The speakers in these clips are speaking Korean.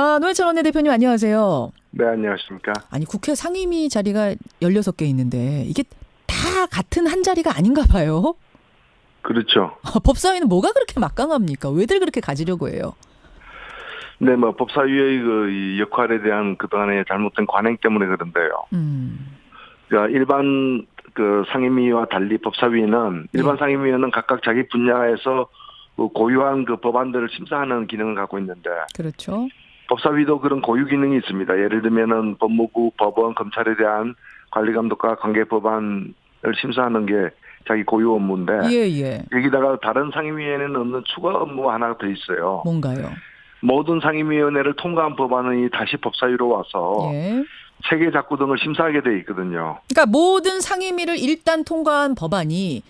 아, 노회찬 원내대표님 안녕하세요. 네, 안녕하십니까. 아니, 국회 상임위 자리가 16개 있는데 이게 다 같은 한 자리가 아닌가 봐요. 그렇죠. 법사위는 뭐가 그렇게 막강합니까? 왜들 그렇게 가지려고 해요? 네, 뭐 법사위의 그이 역할에 대한 그동안의 잘못된 관행 때문에 그런데요. 음. 그러니까 일반 그 상임위와 달리 법사위는 일반 예. 상임위원은 각각 자기 분야에서 그 고유한 그 법안들을 심사하는 기능을 갖고 있는데 그렇죠. 법사위도 그런 고유 기능이 있습니다. 예를 들면은 법무부, 법원, 검찰에 대한 관리 감독과 관계 법안을 심사하는 게 자기 고유 업무인데 예, 예. 여기다가 다른 상임위에는 없는 추가 업무 하나가 더 있어요. 뭔가요? 모든 상임위원회를 통과한 법안이 다시 법사위로 와서 예. 체계 작구 등을 심사하게 돼 있거든요. 그러니까 모든 상임위를 일단 통과한 법안이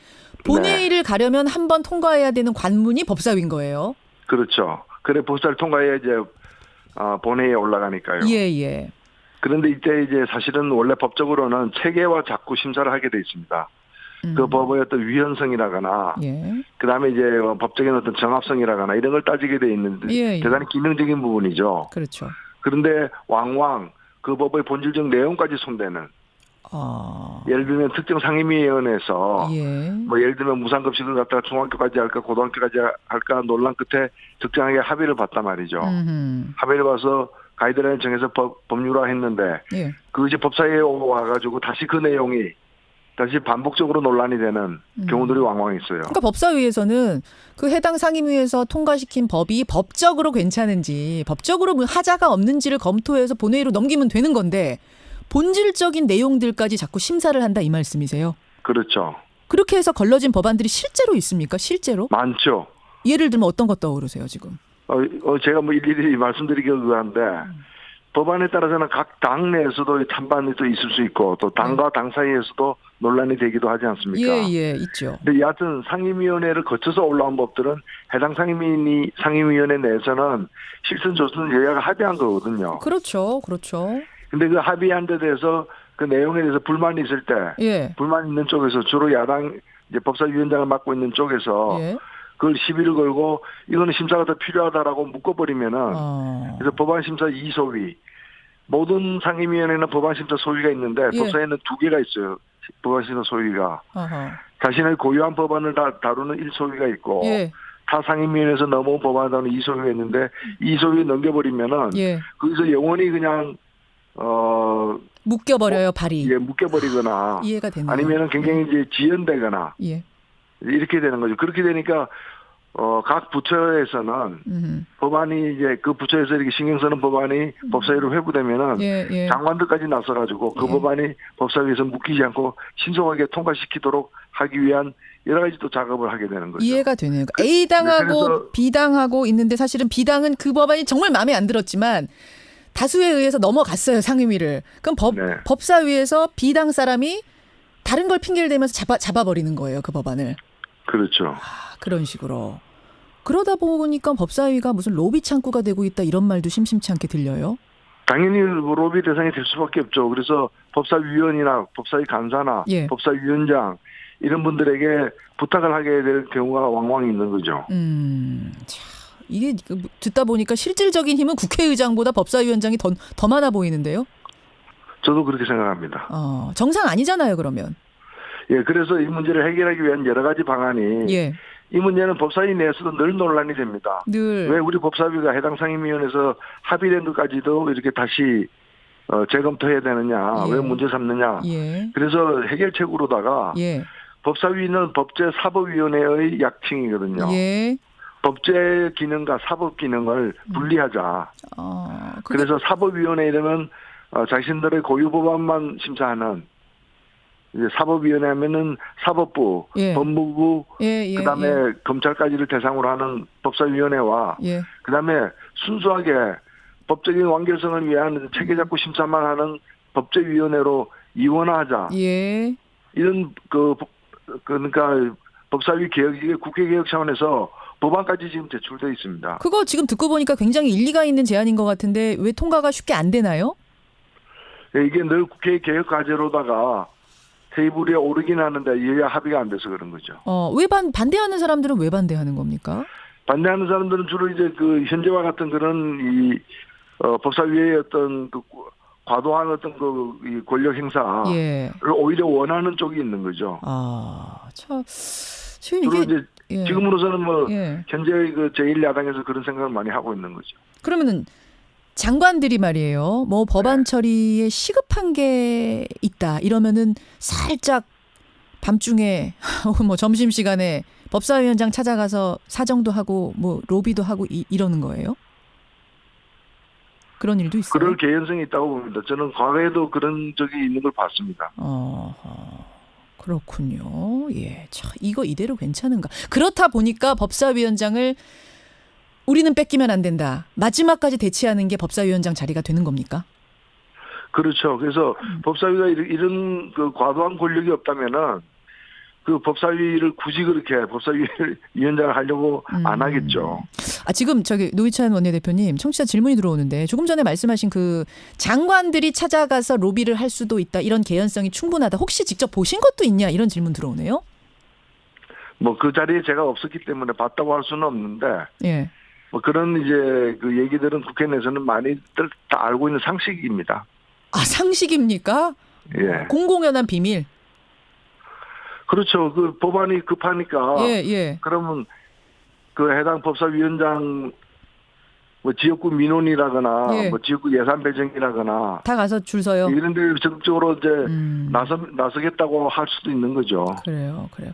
본회의를 가려면 한 번 통과해야 되는 관문이 법사위인 거예요. 그렇죠. 그래 법사를 통과해야 이제 아, 본회의에 올라가니까요. 예, 예. 그런데 이때 이제 사실은 원래 법적으로는 체계와 작구 심사를 하게 돼 있습니다. 음. 그 법의 어떤 위헌성이라거나 예. 그 다음에 이제 법적인 어떤 정합성이라거나 이런 걸 따지게 돼 있는데 예, 예. 대단히 기능적인 부분이죠. 그렇죠. 그런데 왕왕 그 법의 본질적 내용까지 손대는 아. 예를 들면 특정 상임위원회에서 예. 뭐 예를 들면 무상급식을 갖다가 중학교까지 할까 고등학교까지 할까 논란 끝에 적정하게 합의를 봤단 말이죠. 음흠. 합의를 봐서 가이드라인 정해서 법, 법률화 했는데 예. 그 이제 법사위에 와가지고 다시 그 내용이 다시 반복적으로 논란이 되는 음. 경우들이 왕왕 있어요. 그러니까 법사위에서는 그 해당 상임위에서 통과시킨 법이 법적으로 괜찮은지 법적으로 뭐 하자가 없는지를 검토해서 본회의로 넘기면 되는 건데 본질적인 내용들까지 자꾸 심사를 한다 이 말씀이세요? 그렇죠. 그렇게 해서 걸러진 법안들이 실제로 있습니까? 실제로? 많죠. 예를 들면 어떤 것 떠오르세요 지금? 어, 어, 제가 뭐 일일이 말씀드리기가 그한데 법안에 따라서는 각 당 내에서도 찬반이 또 있을 수 있고 또 당과 당 사이에서도 논란이 되기도 하지 않습니까? 예 예 있죠. 근데 여하튼 상임위원회를 거쳐서 올라온 법들은 해당 상임위 상임위원회 내에서는 실선 조선 여야가 합의한 거거든요. 그렇죠, 그렇죠. 근데 그 합의한 데 대해서 그 내용에 대해서 불만이 있을 때 예, 불만 있는 쪽에서 주로 야당 이제 법사위원장을 맡고 있는 쪽에서 예. 그걸 시비를 걸고 이거는 심사가 더 필요하다라고 묶어버리면은 어, 그래서 법안 심사 2소위 모든 상임위원회는 법안 심사 소위가 있는데 예. 법사위는 두 개가 있어요. 법안 심사 소위가 어허. 자신의 고유한 법안을 다 다루는 1소위가 있고 예, 타 상임위원회에서 넘어온 법안을 다루는 2소위가 있는데 2소위 넘겨버리면은 예. 거기서 영원히 그냥 어 묶여버려요 발이. 이게 묶여버리거나 이해가 되네요. 아니면은 굉장히 이제 지연되거나 예. 이렇게 되는 거죠. 그렇게 되니까 어 각 부처에서는 음. 법안이 이제 그 부처에서 이렇게 신경 쓰는 법안이 법사위로 회부되면은 예, 예. 장관들까지 나서가지고 그 예. 법안이 법사위에서 묶이지 않고 신속하게 통과시키도록 하기 위한 여러 가지 또 작업을 하게 되는 거죠. 이해가 되네요. 그러니까 A 당하고 B 당하고 있는데 사실은 B 당은 그 법안이 정말 마음에 안 들었지만 다수에 의해서 넘어갔어요 상임위를. 그럼 법 네. 법사위에서 B 당 사람이 다른 걸 핑계를 대면서 잡아 잡아버리는 거예요 그 법안을. 그렇죠. 아, 그런 식으로. 그러다 보니까 법사위가 무슨 로비 창구가 되고 있다 이런 말도 심심치 않게 들려요. 당연히 로비 대상이 될 수밖에 없죠. 그래서 법사위원이나 법사위 간사나 예. 법사위원장 이런 분들에게 부탁을 하게 될 경우가 왕왕 있는 거죠. 음, 참, 이게 그 듣다 보니까 실질적인 힘은 국회의장보다 법사위원장이 더, 더 많아 보이는데요. 저도 그렇게 생각합니다. 어, 정상 아니잖아요 그러면. 예, 그래서 이 문제를 해결하기 위한 여러 가지 방안이 예, 이 문제는 법사위 내에서도 늘 논란이 됩니다. 늘. 왜 우리 법사위가 해당 상임위원회에서 합의된 것까지도 이렇게 다시 어, 재검토해야 되느냐, 예. 왜 문제 삼느냐. 예, 그래서 해결책으로다가 예, 법사위는 법제사법위원회의 약칭이거든요. 예. 법제 기능과 사법 기능을 분리하자. 어, 그게- 그래서 사법위원회 이러면 어, 자신들의 고유 법안만 심사하는 이제 사법위원회 하면은 사법부, 예. 법무부, 예, 예, 그다음에 예, 검찰까지를 대상으로 하는 법사위원회와 예. 그다음에 순수하게 법적인 완결성을 위한 체계작구 심사만 하는 법제위원회로 이원화하자. 예. 이런 그 법- 그러니까 법사위 개혁 이게 국회 개혁 차원에서 법안까지 지금 제출돼 있습니다. 그거 지금 듣고 보니까 굉장히 일리가 있는 제안인 것 같은데 왜 통과가 쉽게 안 되나요? 예, 이게 늘 국회 개혁 과제로다가 테이블에 오르긴 하는데 여야 합의가 안 돼서 그런 거죠. 어, 왜 반, 반대하는 사람들은 왜 반대하는 겁니까? 반대하는 사람들은 주로 이제 그 현재와 같은 그런 이 어, 법사위의 어떤 그 과도한 어떤 그 이 권력 행사를 예. 오히려 원하는 쪽이 있는 거죠. 아, 참. 지금 이게 이제 예. 지금으로서는 뭐 예. 현재 그 제1야당에서 그런 생각을 많이 하고 있는 거죠. 그러면은 장관들이 말이에요. 뭐 네. 법안 처리에 시급한 게 있다. 이러면은 살짝 밤중에 뭐 점심 시간에 법사위원장 찾아가서 사정도 하고 뭐 로비도 하고 이, 이러는 거예요? 그런 일도 있어요. 그럴 개연성이 있다고 봅니다. 저는 과거에도 그런 적이 있는 걸 봤습니다. 어, 그렇군요. 예, 참 이거 이대로 괜찮은가? 그렇다 보니까 법사위원장을 우리는 뺏기면 안 된다. 마지막까지 대치하는 게 법사위원장 자리가 되는 겁니까? 그렇죠. 그래서 음. 법사위가 이런, 그 과도한 권력이 없다면은 그 법사위를 굳이 그렇게 법사위 위원장을 하려고 안 음. 하겠죠. 아 지금 저기 노희찬 원내대표님 청취자 질문이 들어오는데 조금 전에 말씀하신 그 장관들이 찾아가서 로비를 할 수도 있다 이런 개연성이 충분하다. 혹시 직접 보신 것도 있냐 이런 질문 들어오네요. 뭐 그 자리에 제가 없었기 때문에 봤다고 할 수는 없는데 예. 뭐 그런 이제 그 얘기들은 국회 내에서는 많이들 다 알고 있는 상식입니다. 아 상식입니까? 예. 공공연한 비밀. 그렇죠. 그 법안이 급하니까 예 예. 그러면 그 해당 법사위원장 뭐 지역구 민원이라거나 예. 뭐 지역구 예산 배정이라거나 다 가서 줄 서요. 이런 데 적극적으로 이제 음. 나서 나서겠다고 할 수도 있는 거죠. 그래요, 그래요.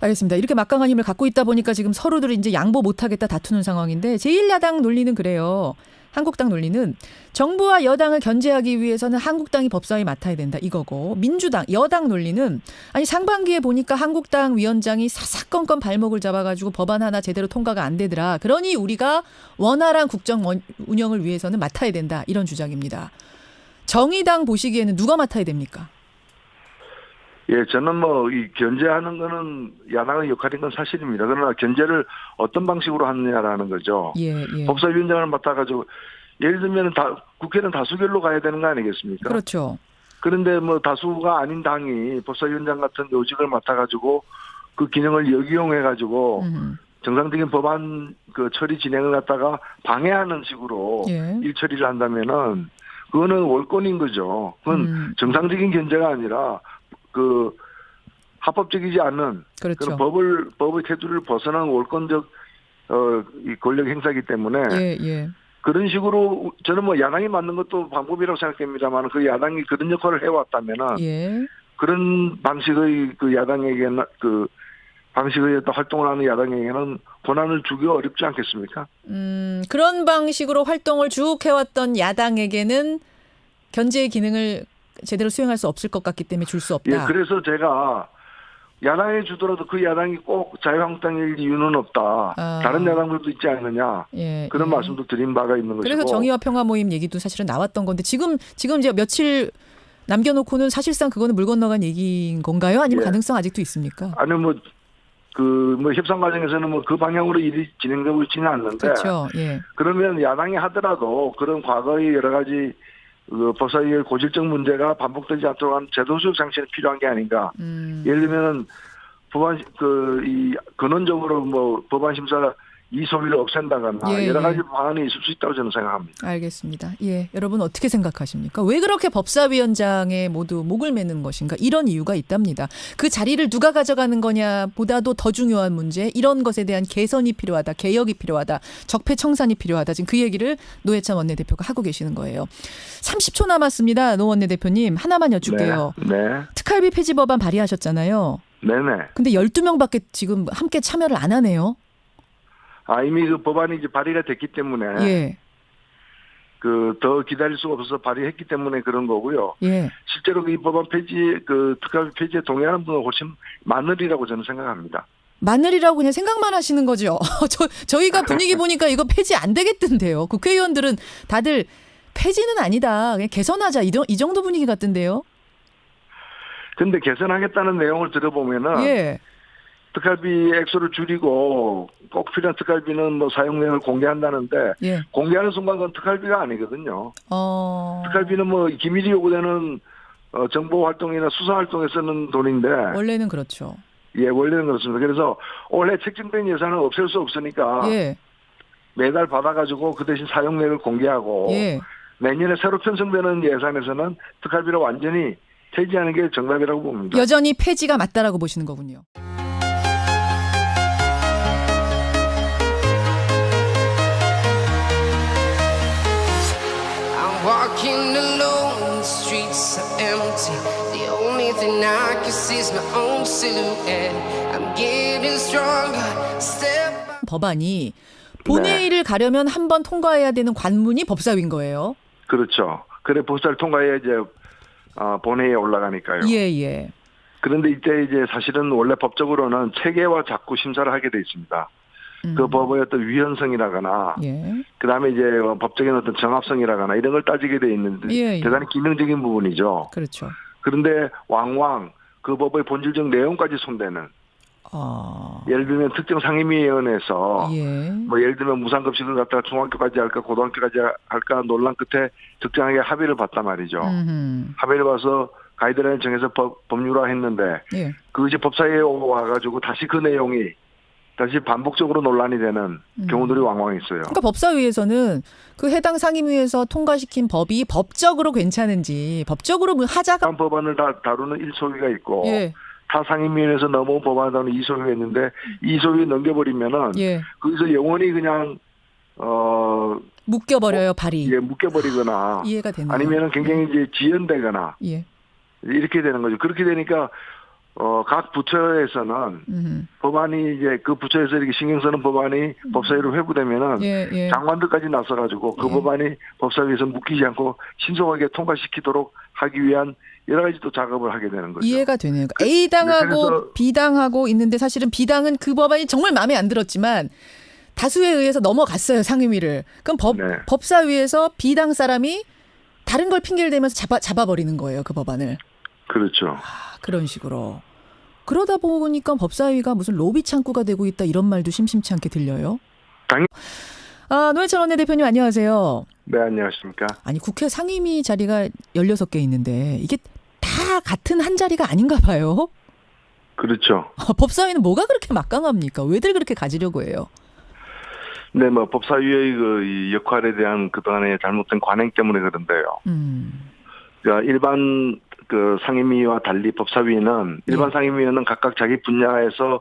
알겠습니다. 이렇게 막강한 힘을 갖고 있다 보니까 지금 서로들 이제 양보 못 하겠다 다투는 상황인데 제1야당 논리는 그래요. 한국당 논리는 정부와 여당을 견제하기 위해서는 한국당이 법사위 맡아야 된다 이거고 민주당 여당 논리는 아니 상반기에 보니까 한국당 위원장이 사사건건 발목을 잡아가지고 법안 하나 제대로 통과가 안 되더라. 그러니 우리가 원활한 국정 원- 운영을 위해서는 맡아야 된다 이런 주장입니다. 정의당 보시기에는 누가 맡아야 됩니까? 예, 저는 뭐 이 견제하는 거는 야당의 역할인 건 사실입니다. 그러나 견제를 어떤 방식으로 하느냐라는 거죠. 예, 예. 법사위원장을 맡아가지고 예를 들면 다 국회는 다수결로 가야 되는 거 아니겠습니까? 그렇죠. 그런데 뭐 다수가 아닌 당이 법사위원장 같은 요직을 맡아가지고 그 기능을 역이용해가지고 음. 정상적인 법안 그 처리 진행을 갖다가 방해하는 식으로 예. 일 처리를 한다면은 그거는 월권인 거죠. 그건 음. 정상적인 견제가 아니라 그 합법적이지 않는 그렇죠. 그런 법을 법의 테두리를 벗어난 월권적 어 이 권력 행사기 때문에 예, 예. 그런 식으로 저는 뭐 야당이 맞는 것도 방법이라고 생각됩니다만 그 야당이 그런 역할을 해왔다면은 예. 그런 방식의 그 야당에게는 그 방식의 활동을 하는 야당에게는 권한을 주기 어렵지 않겠습니까? 음, 그런 방식으로 활동을 쭉 해왔던 야당에게는 견제의 기능을 제대로 수행할 수 없을 것 같기 때문에 줄 수 없다. 예, 그래서 제가 야당에 주더라도 그 야당이 꼭 자유한국당일 이유는 없다. 아. 다른 야당들도 있지 않느냐. 예, 그런 예. 말씀도 드린 바가 있는 것이고. 그래서 정의와 평화 모임 얘기도 사실은 나왔던 건데 지금 지금 이제 며칠 남겨놓고는 사실상 그거는 물 건너간 얘기인 건가요? 아니면 예. 가능성 아직도 있습니까? 아니 뭐 그 뭐 협상 과정에서는 뭐 그 방향으로 일이 진행되고 있지는 않는데 그렇죠. 예. 그러면 야당이 하더라도 그런 과거의 여러 가지 그 법사위의 고질적 문제가 반복되지 않도록 하는 제도적 장치는 필요한 게 아닌가. 음. 예를 들면 법안 그이 근원적으로 뭐 법안 심사 이 소위를 없앤다거나 예, 여러 예. 가지 방안이 있을 수 있다고 저는 생각합니다. 알겠습니다. 예, 여러분 어떻게 생각하십니까? 왜 그렇게 법사위원장에 모두 목을 매는 것인가? 이런 이유가 있답니다. 그 자리를 누가 가져가는 거냐 보다도 더 중요한 문제, 이런 것에 대한 개선이 필요하다, 개혁이 필요하다, 적폐청산이 필요하다. 지금 그 얘기를 노회찬 원내대표가 하고 계시는 거예요. 30초 남았습니다. 노 원내대표님 하나만 여쭐게요. 네, 네, 특활비 폐지 법안 발의하셨잖아요. 네, 네. 근데 12명밖에 지금 함께 참여를 안 하네요. 아 이미 그 법안이 이제 발의가 됐기 때문에 예. 그 더 기다릴 수가 없어서 발의했기 때문에 그런 거고요. 예. 실제로 이 법안 폐지 그 특활비 폐지에 동의하는 분은 훨씬 많으리라고 저는 생각합니다. 마늘이라고 그냥 생각만 하시는 거죠. 저, 저희가 분위기 보니까 이거 폐지 안 되겠던데요. 국회의원들은 다들 폐지는 아니다. 그냥 개선하자. 이, 정- 이 정도 분위기 같던데요. 근데 개선하겠다는 내용을 들어보면은 예. 특활비 액수를 줄이고 꼭 필요한 특활비는 뭐 사용량을 공개한다는데 예. 공개하는 순간 그건 특활비가 아니거든요. 어. 특활비는 뭐 기밀이 요구되는 어, 정보 활동이나 수사 활동에 쓰는 돈인데 원래는 그렇죠. 예 원래는 그렇습니다. 그래서 올해 책정된 예산을 없앨 수 없으니까 예. 매달 받아가지고 그 대신 사용량을 공개하고 예. 내년에 새로 편성되는 예산에서는 특활비를 완전히 폐지하는 게 정답이라고 봅니다. 여전히 폐지가 맞다라고 보시는 거군요. 법안이 본회의를 가려면 한 번 통과해야 되는 관문이 법사위인 거예요. 그렇죠. 그래 법사를 통과해야 이제 아, 본회의에 올라가니까요. 예, 예. 그런데 이때 이제 사실은 원래 법적으로는 체계와 자꾸 심사를 하게 돼 있습니다. 그 법의 어떤 유연성이라거나 음. 예. 그 다음에 이제 어, 법적인 어떤 정합성이라거나 이런 걸 따지게 돼 있는데 예, 예. 대단히 기능적인 부분이죠. 그렇죠. 그런데 왕왕 그 법의 본질적 내용까지 손대는 어. 예를 들면 특정 상임위원회에서 예. 뭐 예를 들면 무상급식을 갖다가 중학교까지 할까 고등학교까지 할까 논란 끝에 특정하게 합의를 봤단 말이죠. 음흠. 합의를 봐서 가이드라인 정해서 법, 법률화 했는데 예. 그 이제 법사위에 와가지고 다시 그 내용이 다시 반복적으로 논란이 되는 음. 경우들이 왕왕 있어요. 그러니까 법사위에서는 그 해당 상임위에서 통과시킨 법이 법적으로 괜찮은지 법적으로 뭐 하자가 한 법안을 다 다루는 1소위가 있고 예. 타 상임위원회에서 넘어온 법안을 다루는 2소위가 있는데 2소위 넘겨버리면은 예. 거기서 영원히 그냥 어 묶여 버려요, 발이. 이게 묶여버리거나 이해가 되네요. 아니면은 굉장히 이제 지연되거나 예. 이렇게 되는 거죠. 그렇게 되니까 어 각 부처에서는 음. 법안이 이제 그 부처에서 이렇게 신경 쓰는 법안이 법사위로 회부되면은 예, 예. 장관들까지 나서가지고 그 예. 법안이 법사위에서 묶이지 않고 신속하게 통과시키도록 하기 위한 여러 가지 또 작업을 하게 되는 거죠. 이해가 되네요. 그러니까 A 당하고 B 당하고 있는데 사실은 B 당은 그 법안이 정말 마음에 안 들었지만 다수에 의해서 넘어갔어요 상임위를. 그럼 법 네. 법사위에서 B 당 사람이 다른 걸 핑계를 대면서 잡아 잡아버리는 거예요 그 법안을. 그렇죠. 아, 그런 식으로. 그러다 보니까 법사위가 무슨 로비 창구가 되고 있다 이런 말도 심심치 않게 들려요. 당연- 아 노회찬 원내대표님 안녕하세요. 네, 안녕하십니까. 아니 국회 상임위 자리가 16개 있는데 이게 다 같은 한 자리가 아닌가 봐요. 그렇죠. 법사위는 뭐가 그렇게 막강합니까? 왜들 그렇게 가지려고 해요? 네, 뭐 법사위의 그이 역할에 대한 그동안의 잘못된 관행 때문에 그런데요. 음. 그러니까 일반 그 상임위와 달리 법사위는 일반 네. 상임위원은 각각 자기 분야에서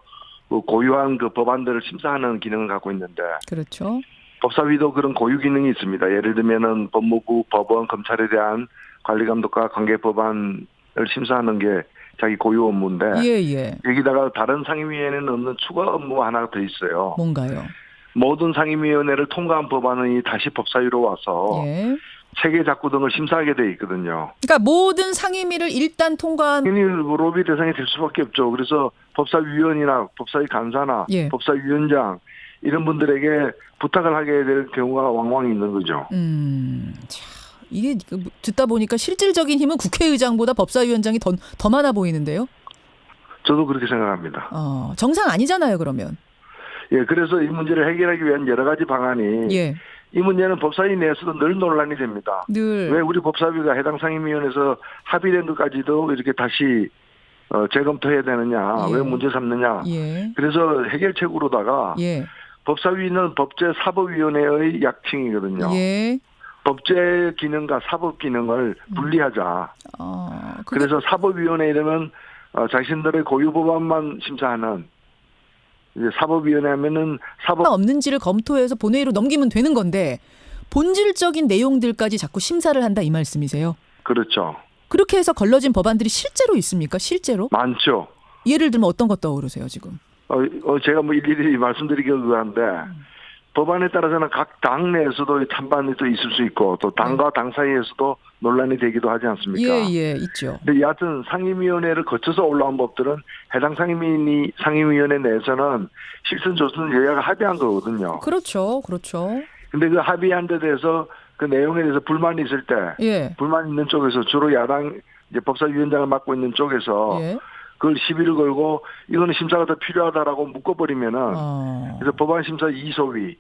그 고유한 그 법안들을 심사하는 기능을 갖고 있는데 그렇죠. 법사위도 그런 고유 기능이 있습니다. 예를 들면은 법무부, 법원, 검찰에 대한 관리 감독과 관계 법안을 심사하는 게 자기 고유 업무인데 예, 예. 여기다가 다른 상임위원회는 없는 추가 업무 하나 더 있어요. 뭔가요? 모든 상임위원회를 통과한 법안이 다시 법사위로 와서 예. 체계 작구 등을 심사하게 돼 있거든요. 그러니까 모든 상임위를 일단 통과한 당연히 로비 대상이 될 수밖에 없죠. 그래서 법사위원이나 법사위 간사나 예. 법사위원장 이런 분들에게 부탁을 하게 될 경우가 왕왕 있는 거죠. 음. 자, 이게 그 듣다 보니까 실질적인 힘은 국회의장보다 법사위원장이 더, 더 많아 보이는데요. 저도 그렇게 생각합니다. 어, 정상 아니잖아요, 그러면. 예, 그래서 이 문제를 해결하기 위한 여러 가지 방안이 예. 이 문제는 법사위 내에서도 늘 논란이 됩니다. 늘 왜 우리 법사위가 해당 상임위원회에서 합의된 것까지도 이렇게 다시 어, 재검토해야 되느냐, 예. 왜 문제 삼느냐. 예. 그래서 해결책으로다가 예. 법사위는 법제 사법위원회의 약칭이거든요. 예. 법제 기능과 사법 기능을 분리하자. 어, 그게 그래서 사법위원회 이러면 어, 자신들의 고유 법안만 심사하는 이제 사법위원회 하면은 사법 없는지를 검토해서 본회의로 넘기면 되는 건데 본질적인 내용들까지 자꾸 심사를 한다 이 말씀이세요? 그렇죠. 그렇게 해서 걸러진 법안들이 실제로 있습니까? 실제로? 많죠. 예를 들면 어떤 것 떠오르세요 지금? 어, 어, 제가 뭐 일일이 말씀드리기가 그한데 법안에 따라서는 각 당 내에서도 찬반이 또 있을 수 있고 또 당과 당 사이에서도 논란이 되기도 하지 않습니까? 예 예 있죠. 근데 여하튼 상임위원회를 거쳐서 올라온 법들은 해당 상임위 상임위원회 내에서는 실선 조선 여야가 합의한 거거든요. 그렇죠, 그렇죠. 근데 그 합의한 데 대해서 그 내용에 대해서 불만이 있을 때 예, 불만 있는 쪽에서 주로 야당 이제 법사위원장을 맡고 있는 쪽에서 예. 그걸 시비를 걸고 이거는 심사가 더 필요하다라고 묶어버리면은 어, 그래서 법안 심사 2소위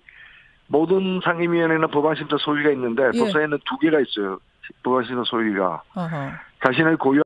모든 상임위원회는 법안 심사 소위가 있는데 예. 법사위는 두 개가 있어요. 소위가 어허. 자신의 고유